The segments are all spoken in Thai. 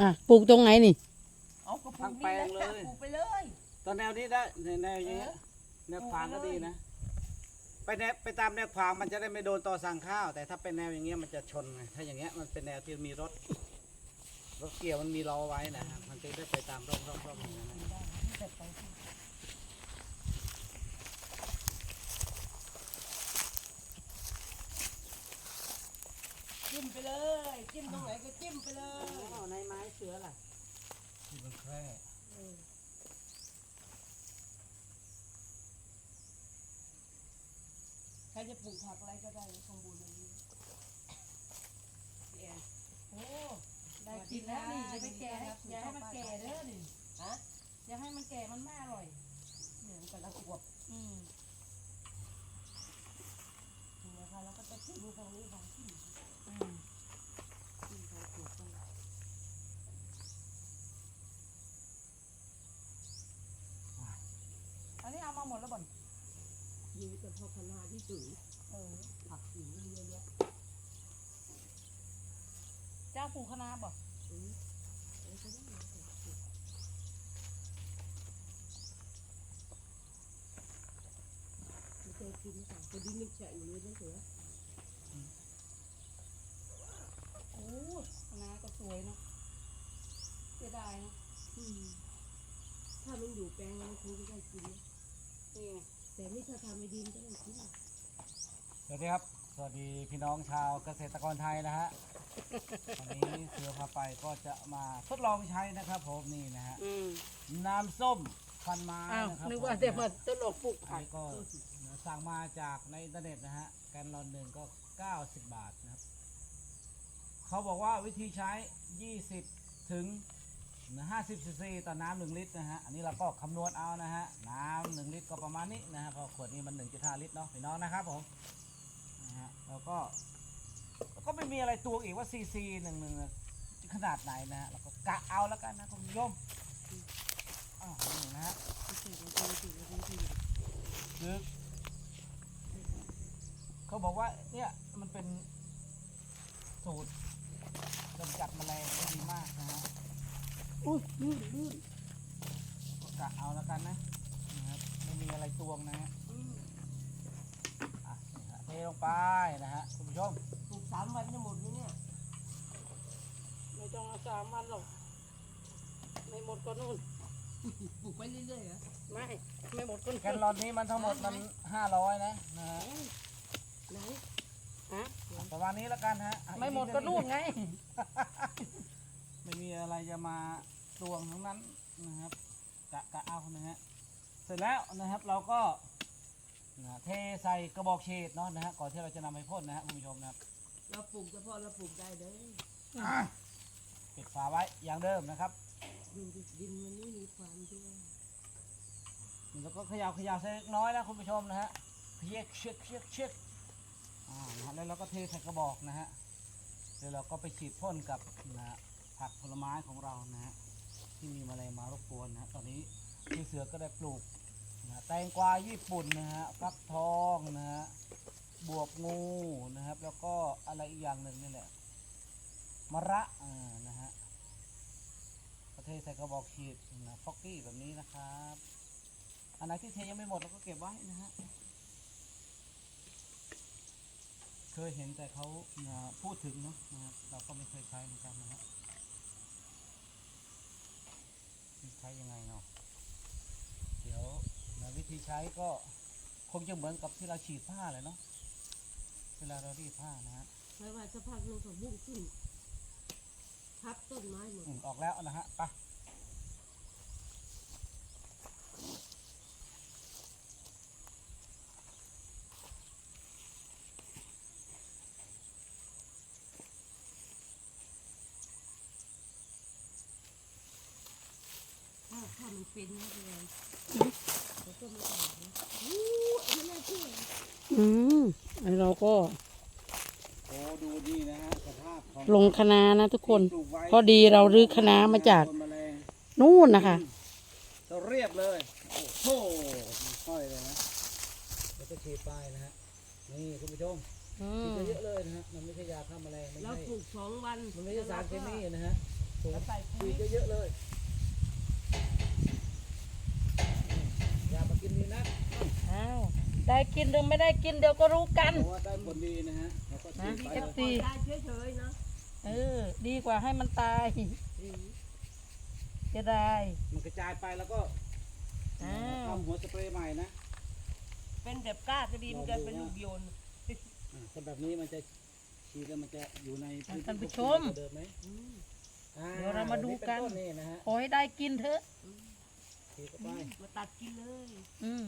อะปลูกตรงไหนนี่ เอากระปุทั้กงแปลนี่งแหเลละยปลูกไปเลยตอนแนวนี้ได้ในแนวอย่างเงี้ยแนวขวางก็ดีนะ ไปแนวไปตามแนวขวางมันจะได้ไม่โดนต่อสั่งข้าว แต่ถ้าเป็นแนวอย่างเงี้ยมันจะชนไงถ้าอย่างเงี้ยมันเป็นแนวที่มีรถ รถเกี่ยวมันมีล้อไว้นะครับมันจะได้ไปตามร่องร่องร่องอย่างนั้นนะ จิ้มไปเลย จิ้มตรงไหนก็จิ้มไปเลยเอาในไม้เสือล่ะที่มันแคร่ใครจะปลูกผักอะไรก็ได้สมบูรณ์แบบนี้เนี่ยโอ้ได้กินแล้วนี่จะไปแก่ให้อย่าให้มันแก่เด้อนี่ฮะอย่าให้มันแก่มันไม่อร่อยเนี่ยมันกำลังอวบอืมนี่นะคะแล้วก็จะทิ้งตรงนี้ของที่อืมทิ้งตรงปลูกตรงนี้ อันนี้เอามาหมดแล้วบ่น มีแต่ พอคณะที่สุดเออผักสีเยอะแยะเจ้าปลูกคณะบ่อืมแล้วก็ได้มาจากสุดไม่เคยกินค่ะพอดีนึกแฉะอยู่เลยนะเสือโอ้คณะก็สวยเนาะเสียดายเนาะอืมถ้ามันอยู่แปลงมันคงจะได้กินนะนี่ไง แต่นี่ถ้าทำไม่ดีมันก็ได้กินสวัสดีครับ สวัสดีพี่น้องชาวเกษตรกรไทยนะฮะ วันนี้เสือพาไปก็จะมาทดลองใช้นะครับ ผมนี่นะฮะ อืมน้ำส้มพันไม้อ้าวนะครับนึกว่าผมจะมาต้นหลอกปลูกอัผันกนี้ก็สั่งมาจากในอินเทอร์เน็ตนะฮะ แกนลอนหนึ่งก็ 90 บาทนะครับ เขาบอกว่าวิธีใช้ 20 ถึง 50ซีซีต่อน้ำหนึ่งลิตรนะฮะ อันนี้เราก็คำนวณเอานะฮะ น้ำหนึ่งลิตรก็ประมาณนี้นะฮะเพราะขวดนี้มัน1.5ลิตรเนาะพี่น้องนะครับผมนะฮะแล้วก็แล้วก็ไม่มีอะไรตวงอีกว่าซีซีหนึ่งหนึ่งขนาดไหนนะฮะแล้วก็กะเอาแล้วกันนะคุณผู้ชมอ้าวนี่นะฮะคือเขาบอกว่าเนี่ยมันเป็นสูตรกำจัดแมลงได้ดีมากนะฮะ อุ้ยลื่นลื่นก็กะเอาแล้วกันนะนะครับไม่มีอะไรตวงนะฮะอะนี่ฮะเทลงไปนะฮะคุณผู้ชมปลูกสามวันจะหมดไหมเนี่ยไม่ต้องเอาสามวันหรอก ไม่หมดก็นู่น ปลูกไปเรื่อยๆเหรอไม่ ไม่หมดก็นู่นแกนลอนนี้มันทั้งหมดมันห้าร้อยนะนะฮะไหนฮะประมาณนี้แล้วกันฮะอะไม่หมดก็นู่นไงไม่มีอะไรจะมาตวงทั้งนั้นนะครับกะกะเอานะฮะเสร็จแล้วนะครับเราก็นะเทใส่กระบอกฉีดเนาะนะฮะก่อนที่เราจะนำไปพ่นนะฮะคุณผู้ชมนะครับเราปลูกเฉพาะเราปลูกได้เด้อปิดฝาไว้อย่างเดิมนะครับดูดิดินมันไม่มีความด้วยแล้วก็เขย่าเขย่าใส่เล็กน้อยนะคุณผู้ชมนะฮะเช็คเช็คเช็คเช็คอ่านะฮะแล้วเราก็เทใส่กระบอกนะฮะเดี๋ยวเราก็ไปฉีดพ่นกับนะฮะ ผักผลไม้ของเรานะฮะที่มีแมลงมารบกวนนะตอนนี้พี่เสือก็ได้ปลูกนะแตงกวาญี่ปุ่นนะฮะฟักทองนะฮะบวบงูนะครับ แล้วก็อะไรอีกอย่างหนึ่งนี่แหละมะระอ่านะฮะประเทศใส่กระบอกฉีดนะฟอกกี้แบบนี้นะครับอันไหนที่เทยังไม่หมดเราก็เก็บไว้นะฮะเคยเห็นแต่เขาพูดถึงเนาะนะครับเราก็ไม่เคยใช้เหมือนกันนะฮะ นี่ใช้ยังไงเนาะเดี๋ยวนะวิธีใช้ก็คงจะเหมือนกับที่เราฉีดผ้าเลยเนาะเวลาเรารีดผ้านะฮะไม่ว่าสักพักหนึงก็บุ้งขึ้นทับต้นไม้หมดอืมออกแล้วนะฮะไป ถ้าถ้ามัน เป็นนะพี่แอนเราก็ไม่ได้นะอู้ไม่น่าเชื่ออืมอันเราก็โอ้ดูนี่นะฮะสภาพของลงคณะนะทุกคนปลูกไว้พอดีเรารื้อคณะมาจากคนแมลงนู่นนะคะจะเรียบเลย โอ้โหค่อยเลยนะแล้วก็ฉีดไปนะฮะ นี่คุณผู้ชมอืฉีดมไปเยอะเลยนะฮะ มันไม่ใช่ยาฆ่าแมลงไม่เราใช่ปลูกสองวันมันไม่ใช่สารเคมีนะฮะผสูงแล้วใส่ปุ๋ย ฉีดเยอะๆเลยอย่ามา กินนี่นะอ้าวได้กินหรือไม่ได้กินเดี๋ยวก็รู้กัน เพราะว่าได้ผลดีนะฮะเราก็ฉีดไปนะเลย FC ได้เฉยๆเนาะเออ ดีกว่าให้มันตายจะได้มันกระจายไปแล้วก็อ้าวทำหัวสเปรย์ใหม่นะเป็นแบบกล้าก็ดีเหมือนกันเป็นลูกโยน อ่าถ้าแบบนี้มันจะฉีดแล้วมันจะอยู่ในพื้ท่านผู้ชมเดิมไหมอ่เดี๋ยวเรามาดูกันแบบเป็ต้นี่นะฮะขอให้ได้กินเถอะฉีด เข้าไปมาตัดกินเลยอืม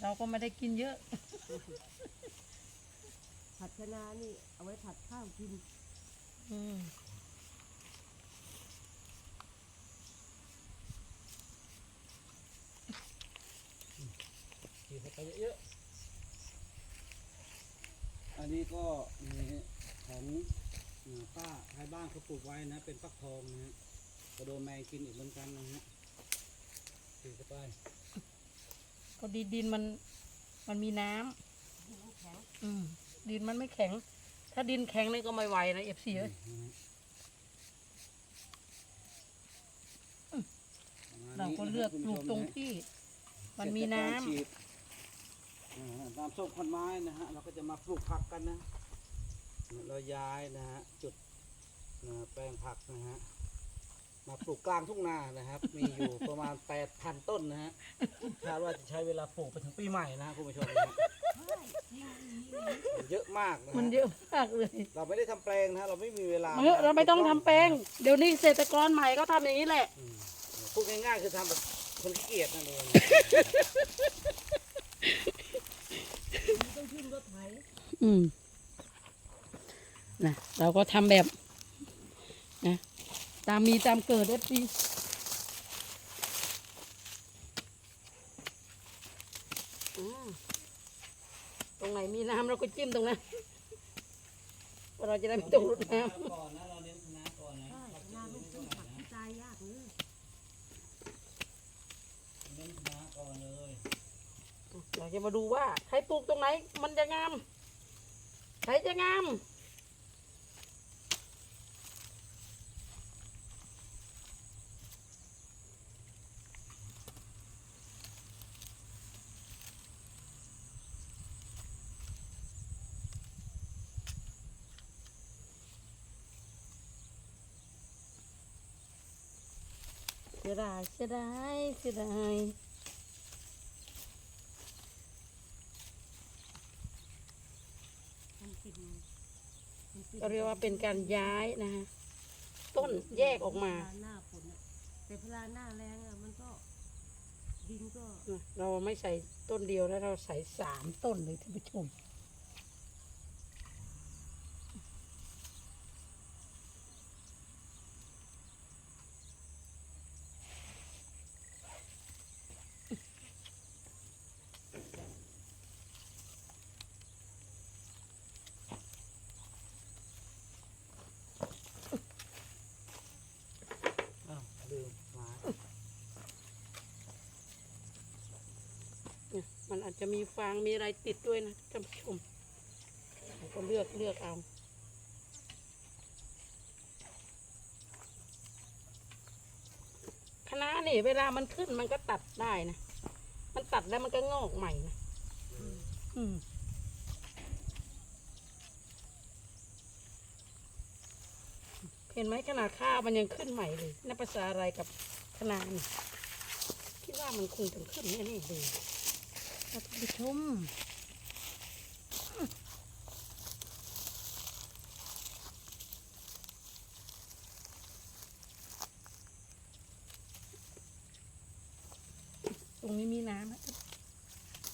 เราก็ไม่ได้กินเยอะ ผัดคะน้านี่เอาไว้ผัดข้าวกินอืมฉีดเข้าไปเยอะๆอันนี้ก็มีของอ่าป้าท้ายบ้านเขาปลูกไว้นะ เป็นฟักทองนะฮะ ก็โดนแมงกินอีกเหมือนกันนะฮะฉีดเข้าไปก็ดีดินมันมันมีน้ำอืมดินมันไม่แข็ง ถ้าดินแข็งนี่ก็ไม่ไหวนะเอฟซีเอ้ยประมาณเรานี้ก็นะเลือกคุณปลูผู้กชตรงนะฮะที่ มันมีน้ำเสร็จจากการฉีดอ่าตามส้มขอนไม้นะฮะ เราก็จะมาปลูกผักกันนะ เราย้ายนะฮะ จุดอ่าแปลงผักนะฮะ มาปลูกกลางทุ่งนานะครับ มีอยู่ประมาณ 8,000 ต้นนะฮะคาดว่าจะใช้เวลาปลูกไปถึงปีใหม่นะคุณผู้ชมนะฮะเยอะมากนะฮะมันเยอะมากเลยเราไม่ได้ทำแปลงนะฮะเราไม่มีเวลาเออเราไม่ต้องทำแปลงเดี๋ยวนี้เกษตรกรใหม่ก็ทำอย่างนี้แหละ อืมพูดง่ายๆคือทำแบบคนขี้เกียจนั่นเองต้องขึ้นรถไถอืมนะเราก็ทำแบบนะ ตามมีตามเกิดเอฟซีตรงไหนมีน้ำเราก็จิ้มตรงนั้นเราจะได้ไม่ต้องรดน้ก่อนนะเราเน้นคณะก่อนนะใช่นาลูกต้นผักที่ตายยากเลยเน้นคณะก่อนเลยำเราจะมาดูว่าใครปลูกตรงไหน มันจะงามใครจะงาม ดายเสียดายเสียดายมันเป็นมันป็นก็เรียกว่าเป็นการย้ายนะฮะต้นแยกออกมาเวลหน้าฝนอะแต่เวลาหน้าแรงอะมันก็ดินก็ เราไม่ใส่ต้นเดียวแล้วเราใส่สามต้นเลยท่านผู้ชม อ้าวลืมหมา เนี่ยมันอา จะมีฟางมีอะไรติดด้วยนะท่านผู้ชมเราก็เลือกเลือกเอาคณะนี่เวลามันขึ้นมันก็ตัดได้นะ มันตัดแล้วมันก็งอกใหม่นะอืมเห็นไหมขนาดข้าวมันยังขึ้นใหม่เลยนับภาษาอะไรกับคณะนี่คิดว่ามันคงจะขึ้นแน่ๆเลย ท่านผู้ชม ตรงนี้มีน้ำนะ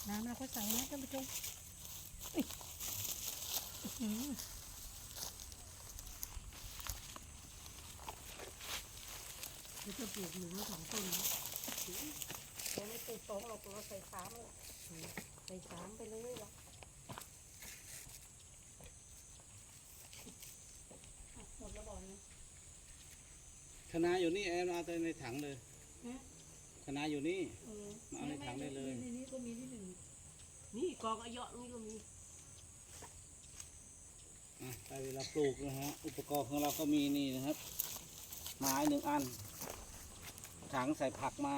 น้ำเราก็ใส่นะท่านผู้ชมเอ้ยอื้อหือเดี๋ยวจะปลูกหนึ่งหรือสองต้นนะเราไม่ปลูกสองเราปลูกเราใส่สามเลยใส่สามไปเลยละอะหมดแล้วบอกนะ ค ณะอยู่นี่แอนเอาแต่ในถังเลยฮะ คณะอยู่นี่ เออมาเอาในถังได้เลยในนี้ก็มีที่หนึ่งนี่กองอายะนี่ก็มีอ่าได้เวลาปลูกนะฮะ อุปกรณ์ของเราก็มีนี่นะครับ ไม้หนึ่งอัน ถังใส่ผักมา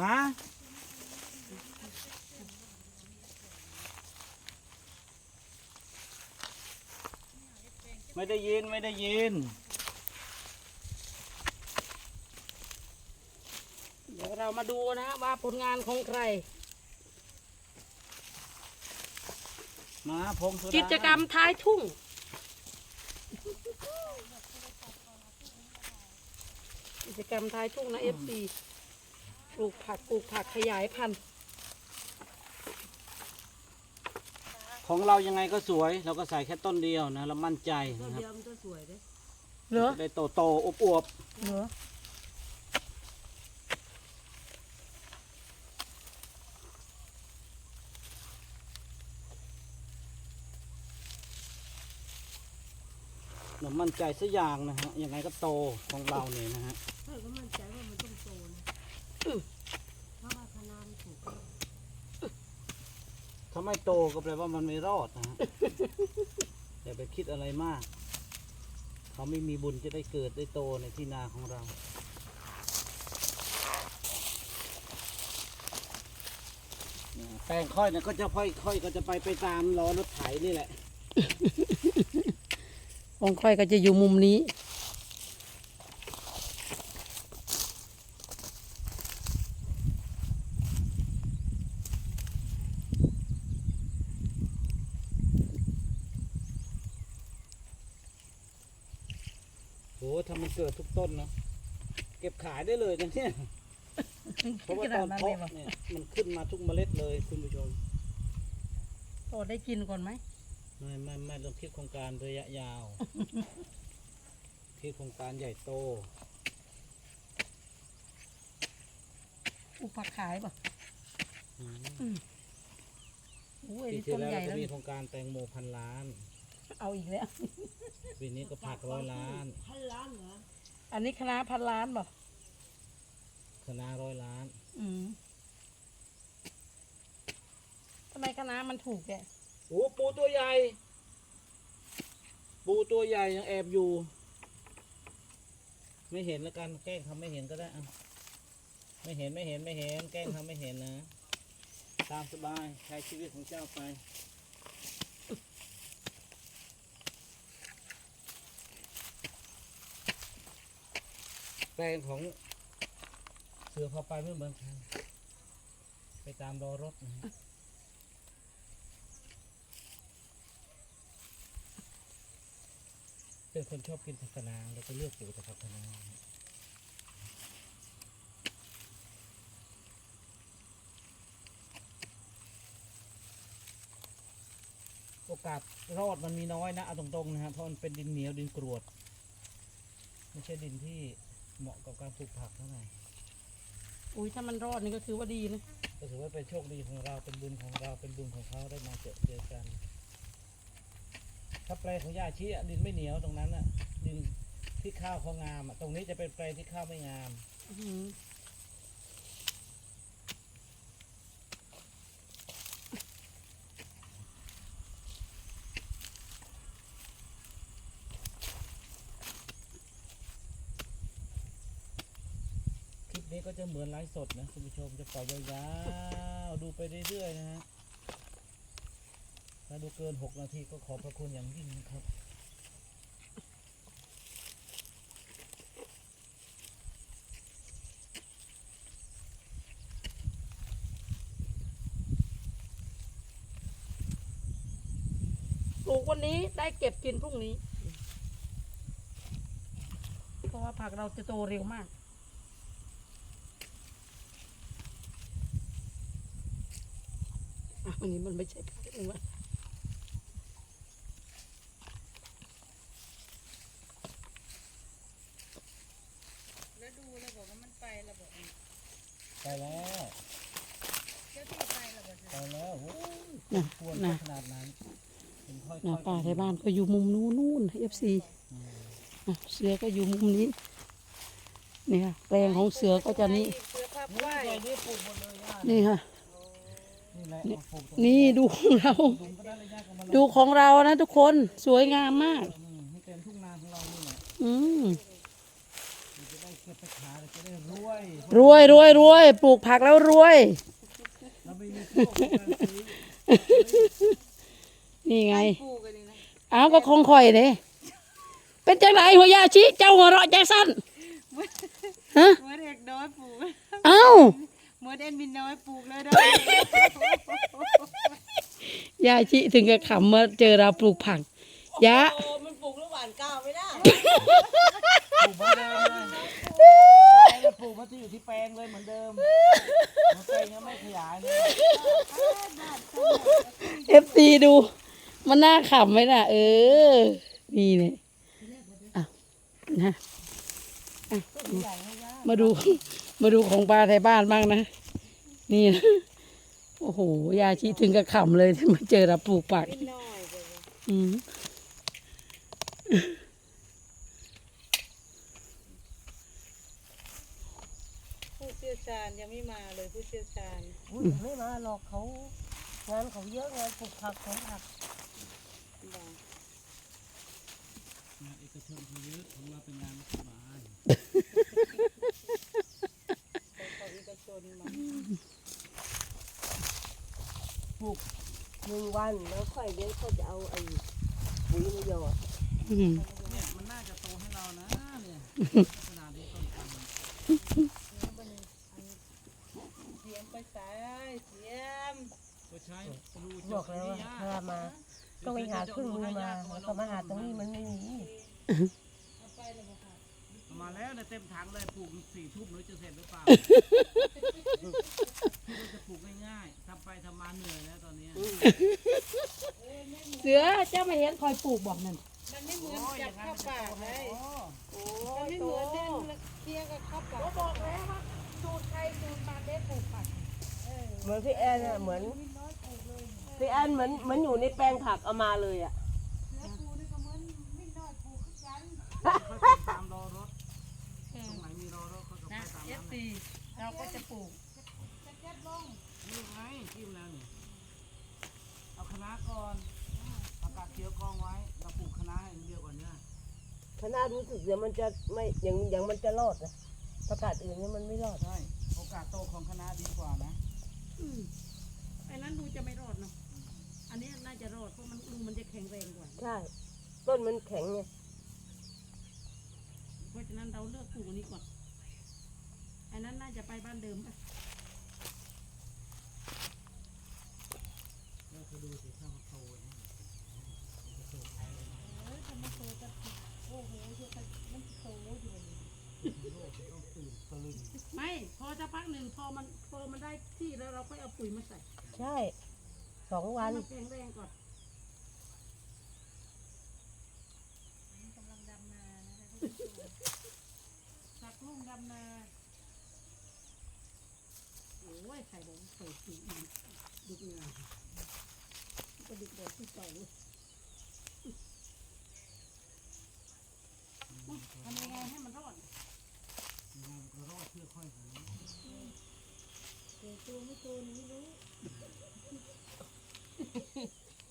ฮะ ไม่ได้ยินไม่ได้ยิน เดี๋ยวเรามาดูนะว่าผลงานของใคร มาพงสุดากิจกรรมท้ายทุ่ง กิจกรรมท้ายทุ่งนะเอฟซีปลูกผักปลูกผักขยายพันธุ์ ของเรายังไงก็สวย เราก็ใส่แค่ต้นเดียวนะ เรามั่นใจต้นนะครับเดียวมันก็สวยเลยเหรอจะได้โตโตๆอวบเหรอๆเรามั่นใจสักอย่างนะฮะยังไงก็โตของเราเนี่ยนะฮะเพื่อนก็มั่นใจว่ามันต้องโตนะเพราะว่าคณะมันถูก ถ้าไม่โตก็แปลว่ามันไม่รอดนะฮะ อย่าไปคิดอะไรมาก เขาไม่มีบุญจะได้เกิดได้โตในที่นาของเรา แปลงค่อยนี่ยก็จะค่อยค่อยก็จะไปไปตามล้อรถไถนี่แหละ องค่อยก็จะอยู่มุมนี้ อ้ถ้ามันเกิดทุกต้นเนาะเก็บขายได้เลยนะเนี่ยเพราะว่าตอนเพาะเนี่ยมันขึ้นมาทุกเมล็ดเลยคุณผู้ชมโตได้กินก่อนไหมไม่ไม่ไม่ต้องคิดโครงการระยะยาวคิดโครงการใหญ่โตปลูกผักขายป่ะอืมโอ้ยปีนี่ที่ต้นแล้วใหญ่เราก็แล้วมีโครงการแตงโมพันล้าน เอาอีกแล้ว ปีนี้ก็ผักร้อยล้านพันล้านเหรออันนี้คณะพันล้านป่ะคณะร้อยล้าน อืมทำไมคณะมันถูกแกโอ้ปูตัวใหญ่ ปูตัวใหญ่ยังแอบอยู่ ไม่เห็นแล้วกันแกล้งทำไม่เห็นก็ได้อะไม่เห็นไม่เห็นไม่เห็น แกล้งทำไม่เห็นนะ ตามสบายใช้ชีวิตของเจ้าไป แปลงของเสือพอไปไม่เหมือนกันไปตามรอรถนะฮะเป็นคนชอบกินผักคะน้าแล้วก็เลือกปลูกแต่ผักคะน้าโอกาสรอดมันมีน้อยนะ เอาตรงๆนะครับเพราะมันเป็นดินเหนียวดินกรวด ไม่ใช่ดินที่ เหมาะกับการปลูกผักเท่าไหร่อุ้ยถ้ามันรอดนี่ก็คือว่าดีนะก็ถือว่าเป็นโชคดีของเราเป็นบุญของเราเป็นบุญของเขาได้มาเจอเจอกัน ถ้าแปลงของยาชีอะดินไม่เหนียวตรงนั้นอะดินที่ข้าวเขางามอะตรงนี้จะเป็นแปลงที่ข้าวไม่งาม อื้อหือ ก็จะเหมือนไลฟ์สดนะคุณผู้ชมจะปล่อยยาวๆดูไปเรื่อยๆนะฮะถ้าดูเกิน 6 นาทีก็ขอบพระคุณอย่างยิ่งนะครับปลูกวันนี้ได้เก็บกินพรุ่งนี้ เพราะว่าผักเราจะโตเร็วมาก อันนี้มันไม่ใช่ผักเองวะแล้วดูแล้วบอกว่ามันไปแล้วบอกไปแล้วเจ้าที่ไปแล้วบอกไปแล้วโอ้ยน่ะควรน่ะขนาดนั้นเป็นค่อยน่ะๆป้าที่บ้านก็อยู่มุมนู้นนู่นเอฟซีเสือก็อยู่มุมนี้นี่ค่ะแปลงของเสือก็จะนี่เสือพับนี่ไหวใหญ่นี่ปลูกหมดเลยย่านี่ค่ะนี่แหละมาปลูกตรง นี่ดูของเราดุมก็ได้เลยย่าก็มาลงดูของเรานะทุกคนสวยงามมากอืมให้เต็มทุ่งนาของเรานี่แหละอืมเราจะได้เก็บไปขายเราจะได้รวย รวยรวยรวยปลูกผักแล้วรวย เราไม่มีโชคในการซื้อนี่ไงปลูกกันนี่นะเอาก็คงคอยเด้เป็นจังไรหัวยาชิเจ้าหัวเราะแจ็คสันฮะ เมื่อเด็กน้อยปลูกเอ้า เมื่อเอ็นบินน้อยปลูกเลยได้ยาชิถึงกับขำเมื่อเจอเราปลูกผักยะโอ้มันปลูกแล้วหวานก้าวไม่ได้ปลูกเหมือนเดิมเลยไม่ได้ปลูกมันจะอยู่ที่แปลงเลยเหมือนเดิมมันแปลงยังไม่ขยายเลยเอฟซีดู มันน่าขำไหมล่ะ เออ นี่เนี่ยอะนะอะมาดู มาดูของปลาไทยบ้านบ้างนะ นี่นะโอ้โห ยาชีถึงกับขำเลยที่มาเจอเราปลูกผักน้อยเลยอืมผู้เชี่ยวชาญยังไม่มาเลยผู้เชี่ยวชาญอุ้ยไม่มาหรอกเขางานเขาเยอะงานปลูกผักของผักงานเอกชนเขาเยอะของเราเป็นงานรัฐบาลเขาเอกช นมาปลูกหนึ่งวันแล้วค่อยเดี๋ยวเขาจะเอาไอ้ปุ๋ยมาหยอดอืมเนี่ยมันน่าจะโตให้เรานะเนี่ยขนาดนี้ต้นพันธุ์เสียมไปสายเสียมก็ใช้รูบเจาะอกแล้วว่านี่ยากพามาต้องไปหาเครื่องมือมาแล้วก็มาหาตรงนี้มันไม่มี มาแล้วเนี่ยเต็มถังเลยปลูกสี่ทุ่มหรือจะเสร็จหรือเปล่าคิดว่าจะปลูกง่ายๆทำไปทำมาเหนื่อยแล้วตอนเนี้ยเสือเจ้ามาเห็นคอยปลูกบอกนั่นมันไม่เหมือนจับเข้าปากเลยโอ้มันไม่เหมือนเล่นเคี้ยวกับเข้าปากบอกแล้วว่าสูตรใครสูตรมันได้ปลูกผักเหมือนพี่แอนอะเหมือนพี่แอนเหมือนเหมือนอยู่ในแปลงผักเอามาเลยอะ ค่อยๆตามรอรถตรงไหนมีรอรถเขาก็ไป นะ ตาม เอ นั้ ฟ น ซี เราก็จะปลูกนี่ไงจิ้มแล้วนี่เอาคณะก่อนเอากาศเขียวกองไว้ เราปลูกคณะอย่างเดียวก่อนเนี่ยคณะรู้สึกเดี๋ยวมันจะไม่อย่างอย่างมันจะรอดนะประกาศอื่นเนี่ยมันไม่รอด ใช่โอกาสโตของคณะดีกว่านะอืมไอ้นั้นดูจะไม่รอดเนาะอันนี้น่าจะรอดเพราะมันดูมันจะแข็งแรงกว่า ใช่ ต้นมันแข็งไงเพราะฉะนั้นเราเลือกปลูกอันนี้ก่อน อันนั้นน่าจะไปบ้านเดิมอะแล้วก็ดูสิถ้ามันโตนะไม่พอจะพักหนึ่งพอมันพอมันได้ที่แล้วเราก็เอาปุ๋ยมาใส่ ใช่สองวันให้มันแข็งแรงก่อน กำลังดำนานะคะ สักลุ่มดำนาโอ้ยใส่บอกใส่สีอีกดุกงานก็ดุกแบบที่เก่าเลยทำยังไงให้มันรอดงานก็รอดเพื่อค่อยของตัวไม่ตัวนี้รู้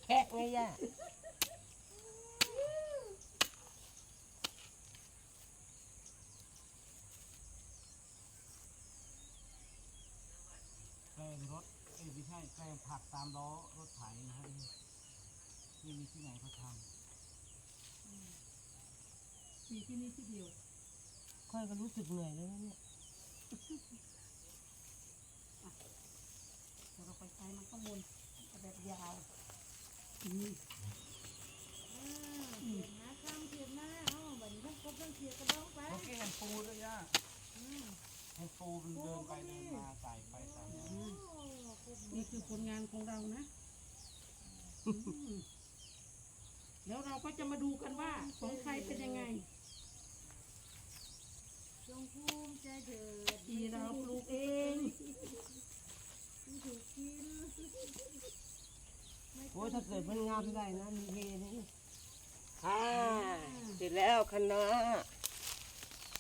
แค่ไงย่า แปลงรถเอ้ยไม่ใช่แปลงผักตามล้อรถไถนะฮะนี่มีที่ไหนเขาทมีที่นี่ที่เดียวค่อยก็รู้สึกเหนื่อยแล้วนะเนี่ยแต่เราไปใช้มันข้างบนเอาแบบยาวอืมนะข้ามเทียบหน้าอ๋อบัดนี้ต้องครบต้องเทียบกระดองไปำเมื่อกี้เห็นปูด้วยย่าเห็นปูมันเดินไปเดินมาใส่ไปใส่มา นี่คือผลงานของเรานะอืมแล้วเราก็จะมาดูกันว่าของใครเป็นยังไง จงภูมิใจเถิดที่เราปลูกเอง ที่ถูกกินโอ้ยถ้าเกิดมันงามได้นะ มีเฮนี่ อ่าเสร็จแล้วคณะ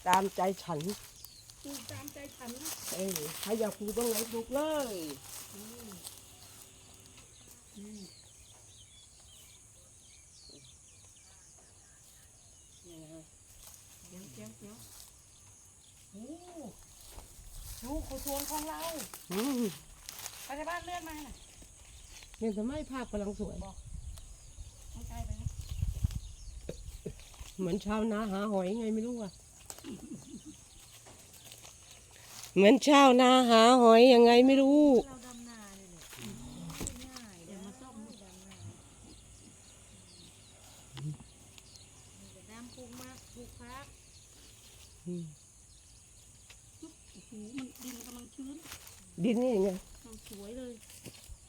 ตามใจฉันูตามใจฉันนะเอ้ยใาอยากปลูกตรงไหนปลูกเลยเดี๋ยวเดี๋ยวเดี๋ยวโอ้ลูกเขาชวนของเราอืมไปจะบ้านเลื่อนมาน่ะเนี่ยทำไมภาพกำลังสวยเหมือนชาวนาหาหอยไงไม่รู้อะ เหมือนชาวนาหาหอยยังไงไม่รู้เราดำนาเลยเนี่ยง่ายเดี๋ยวมาซ่อมดำนามันจะดำปลูกมากปลูกพักโอ้โหมันดินกำลังชื้นดินนี่ไงกำลังสวยเลย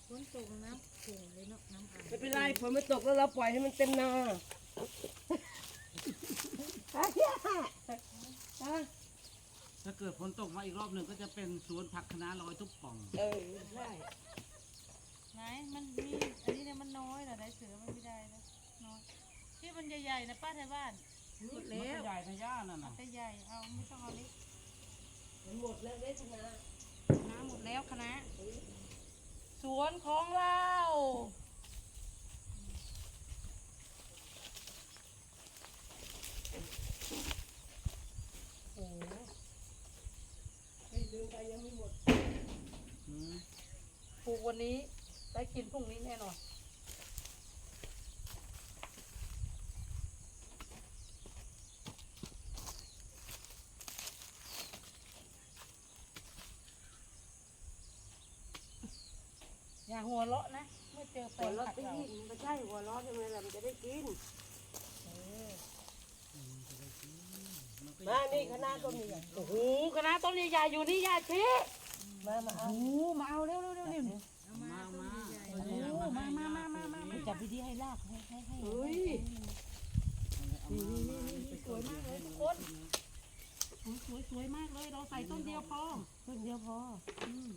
ฝนตกน้ำโขงเลยเนาะน้ำอ่างไม่เป็นไรฝนไม่ตกแล้วเราปล่อยให้มันเต็มนาอะเนี่ยอะ ถ้าเกิดฝนตกมาอีกรอบหนึ่งก็จะเป็นสวนผักคะน้าลอยทุกป่อง เออใช่ไหนมันมีอันนี้เนี่ยมันน้อยเหรอได้เสือมันไม่ได้นะน้อยที่มันใหญ่ๆนะป้าไทยบ้านหมดมันแล้ก็วใหญ่ในย่านั่นเอาน่ะ แต่ใหญ่เอาไม่ต้องเอาเล็กมันหมดแล้วได้ชนะน้ำหมดแล้วคณะสวนของเราโอ้โห ไอ้ลืมไปยังไม่หมดอืมปลูกวันนี้ได้กินพรุ่งนี้แน่นอน อย่าหัวเราะนะ เมื่อเจอแฟหัวนเราะขัดไปเรา ยิงไม่ใช่หัวเราะใช่ไหมล่ะมันจะได้กิน มันก็มานี่คณะก็มีอะโอ้โหคณะต้นใหญ่ๆอยู่นี่ยาชีมามาเอาโอ้โหมาเอาเร็วเร็วเร็วเร็วเอามามาต้นมาใหญ่โอ้โหมามามามามามาจับดีๆให้ลากให้ให้ให้เฮ้ยนี่นี่นี่นี่สวยมากเลยทุกคนโอ้ยสวยสวยมากเลยเราใส่ต้นเดียวพอต้นเดียวพออืม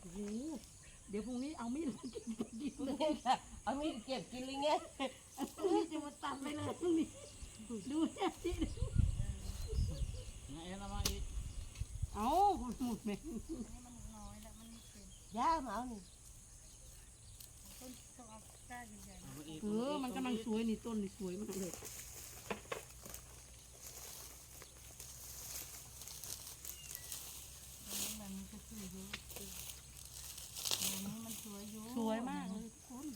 โอ้โหเดี๋ยวพรุ่งนี้เอามีดมาเก็บดินเลยเอามีดเก็บกินเลยไงพรุ่งนี้จะมาตัดไปเลยพรุ่งนี้ ดูนี่สิไหนเอามาอีกเอาหมดไหมให้มันน้อยแล้วมันเป็นย่ามาเอานี่ต้นต้องเอาก้านใหญ่เอามาอีกเออมันกำลังสวยนี่ต้นนี่สวยมากเลย ๆอันนี้แบบนี้ก็คือเยอะอันนี้มันสวยอยู่ สวยมากเลยทุกคน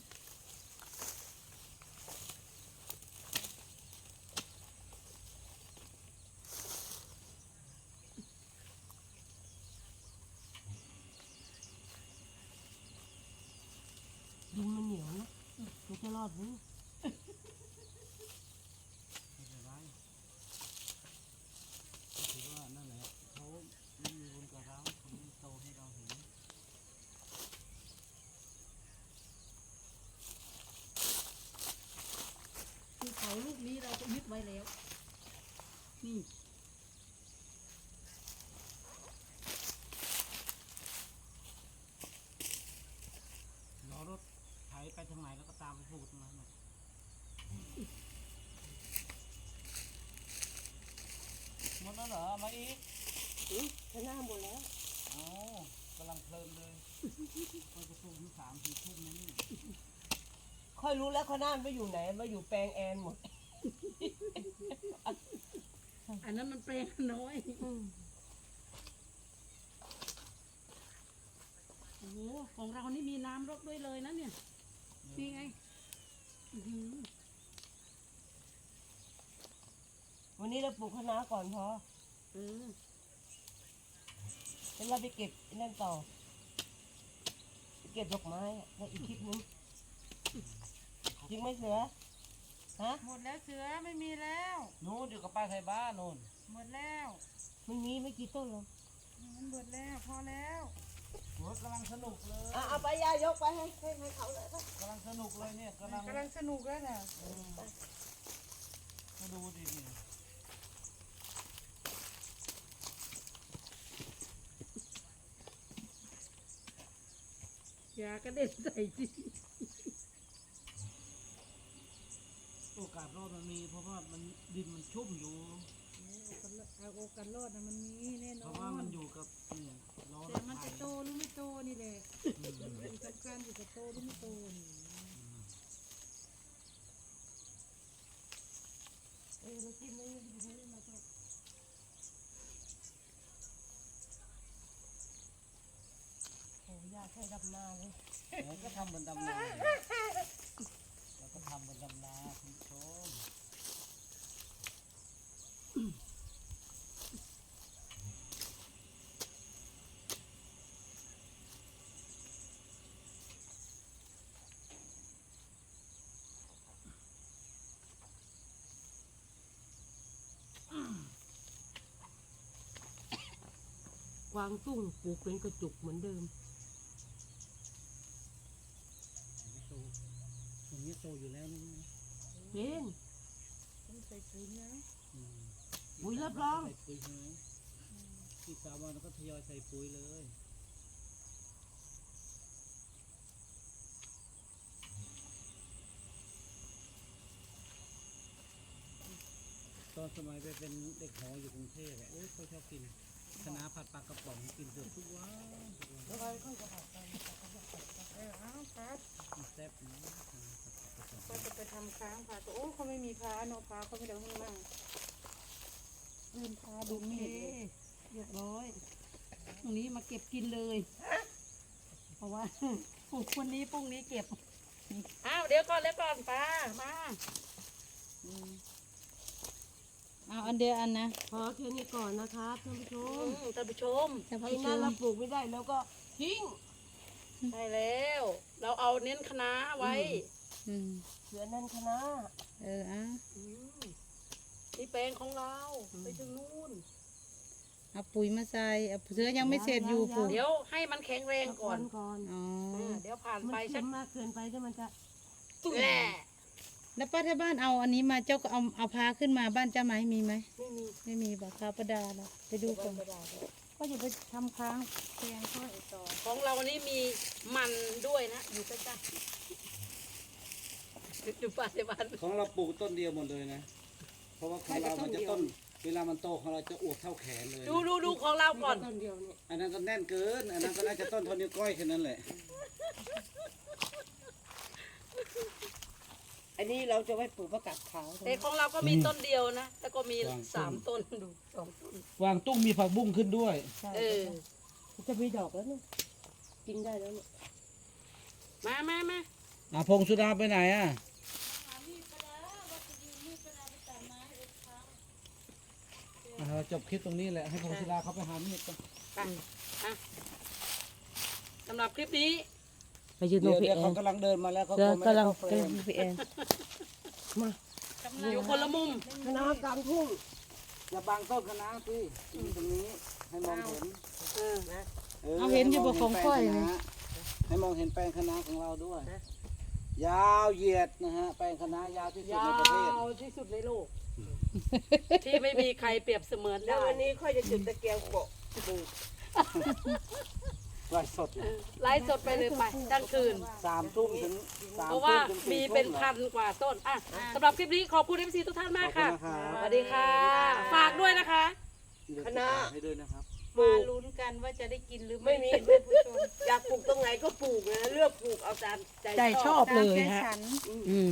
ดินมันเหนียวนะมันจะรอดไหมไม่เป็นไรถือว่านั่นแหละเขาไม่มีบุญกับเราเขาไม่โตให้เราเห็นคือเขาลูกนี้เราจะยึดไว้แล้ว นี่ รอรถ ไถไปทางไหนแล้วก็ตามไปพูดตรงนั้นน่ะหมดแล้วเหรอเอามาอีกอื้อคณะหมดแล้วเอ้กำลังเพลินเลยมันจะสูงถึงสามสี่ทุ่มนะนี่ค่อยรู้แล้วคณะมันไปอยู่ไหนมาอยู่แปลงแอนหมด อันนั้นมันแปลงน้อยโอ้โหของเรานี่มีน้ำรดด้วยเลยนะเนี่ย นี่ไงอื้อหือวันนี้เราปลูกคณะก่อนพอเออแล้วเราไปเก็บไอ้นั่นต่อไปเก็บดอกไม้อะแล้วอีกคลิปนึงจริงไหมเสือฮะหมดแล้วเสือไม่มีแล้ว นู้นอยู่กับป้าไทยบ้านนู้นหมดแล้วไม่มีไม่กี่ต้นหรอก มันหมดแล้วพอแล้ว รถกำลังสนุกเลยอะเอาไปยายกไปให้ให้ให้เขาเลยไปกำลังสนุกเลยเนี่ยกำลังกำลังสนุกแล้วน่ะมาดูดิเนี่ยยากระเด็นใส่ที่โอกาสรอดมันมีเพราะว่ามันดินมันชุ่มอยู่ เอาโอกันรอดนะมันมีแน่นเพอนราะว่ามันอยู่กับเนี่ยล้อรแต่มันจะโตหรือไม่โตนี่แหละสำคัญอยู่กับโตหรือไม่โตนี่เออเรากินไม่ยังกินไม่ได้มาตกโอ้ยากใช้ดำนาเลย ผมก็ทำเหมือนดำนา วางตุ้งปลูกเป็นกระจุกเหมือนเดิมโตตรงนี้โตอยู่แล้วนี่เป็นต้องใส่ปุ๋ยนะอืมปุ๋ยรับรองใส่ปุ๋ยใช่ไหมที่สามวันเราก็ทยอยใส่ปุ๋ยเลยตอนสมัยไปเป็นเด็กหออยู่กรุงเทพอะโอ้ยเขาชอบกิน คณะน้าผัดปลากระป๋องกินเกือบทุกวันทุกวันแล้วก็ค่อยจะผัดไปเออเอาครับแซ่บนะคณะน้าผัดปลากระป๋องก็จะไปทำค้างพาตัวโอ้เขาไม่มีพาเนาะพาเขาไม่ได้ให้มั่งลืมพาดูมีดเลยเรียบร้อย ตรงนี้มาเก็บกินเลย เพราะว่าปลูกวันนี้พรุ่งนี้เก็บ อ้าวเดี๋ยวก่อนเดี๋ยวก่อนป้ามา เอาอันเดียวอันนะพอแค่นี้ก่อนนะครับท่านผู้ชอืมมท่านผู้ชมท่านไอ้ผู้ชนั่นมเราปลูกไม่ได้แล้วก็ทิ้งใช่แล้ว เราเอาเน้นคณะไว้อืมเหลือนั่นคณะเอออะอืมนี่แปลงของเราไปถึงนู่นเอาปุ๋ยมาใส่เอาเสือยังไม่เสร็จอยู่ปลูกเดี๋ยวให้มันแข็งแรงก่อนก่อนอ๋ออ่าเดี๋ยวผ่านมันไปเค็สักมมากเกินไปถ้ามันจะแหละ แล้วป้าที่บ้านเอาอันนี้มาเจ้าก็เอาเอาพาขึ้นมาบ้านเจ้าไหมมีไหมไม่มีไม่มีบอกข้าวประดาแล้วไปดูก่อนกระดาษก็อย่าไปทำค้างแพงเขาอีกต่อของเรานี่มีมันด้วยนะ อยู่ใกล้ๆดูป้าในบ้าน ของเราปลูกต้นเดียวหมดเลยนะ เพราะว่าของเรามันจะต้น เวลามันโตของเราจะอวบเท่าแขนเลย ดูดูดูของเราก่อน ต้นเดียวเนี่ยอันนั้นก็แน่นเกิน อันนั้นก็น่าจะต้นเท่านิ้วก้อยแค่นั้นแหละ อันนี้เราจะไว้ปลูกประกาศขาวแต่ของเราก็มีต้นเดียวนะแล้วก็มีสามต้นดูสองต้น วางตุ้งมีผักบุ้งขึ้นด้วยใช่เออ จะมีดอกแล้วเนี่ยกินได้แล้วเนี่ยมามามาอะพงสุดาไปไหนอะอะเราจบคลิปตรงนี้แหละ ให้พงสุดาเขาไปหามีดกัน ไปอะสำหรับคลิปนี้ ไปยืนตรเดี๋งยวพี่เดี๋ยวแอเขานกำลังเดินมาแล้วเขาเจอกลัวไม่ได้กำลังเข้าเฟรกำลัมงพี่แอนมาอยู่คนละมุมคณะกลางทุ่งอย่าบังต้นคะน้าสิอยู่ตรงนี้ให้มองเห็นเออเอาเห็นอยู่บ่ของค่อยนะนะให้มองเห็นแปลงคะน้าของเราด้วย ยาวเหยียดนะฮะแปลงคะน้ายาวที่สุดยาในประเทศ วที่สุดในโลก ที่ไม่มีใครเปรียบเสมือนแล้ได้ววันนี้ค่อยจะจุดตะเกียงโปะปลูก ไลฟ์สดเออไลฟ์สดไปเลยไปตั้งคืน สามทุ่มถึงสามเพราะทุ่ว่ามถึงมีสี่ทุ่เป็นหรอพันกว่าต้นอะสำหรับคลิปนี้ขอบคุณเอฟซีทุกท่านมากค่ะขอบคุณนะครับ สวัสดีค่ะ ฝากด้วยนะคะคณะให้ด้วยนะครับปลูมากลุ้นกันว่าจะได้กินหรือไม่ไม่มีท่านผู้ชมอยากปลูกตรงไหนก็ปลูกนะเลือกปลูกเอาตามใจใจชอบเลยตามใจฮะฉันอืม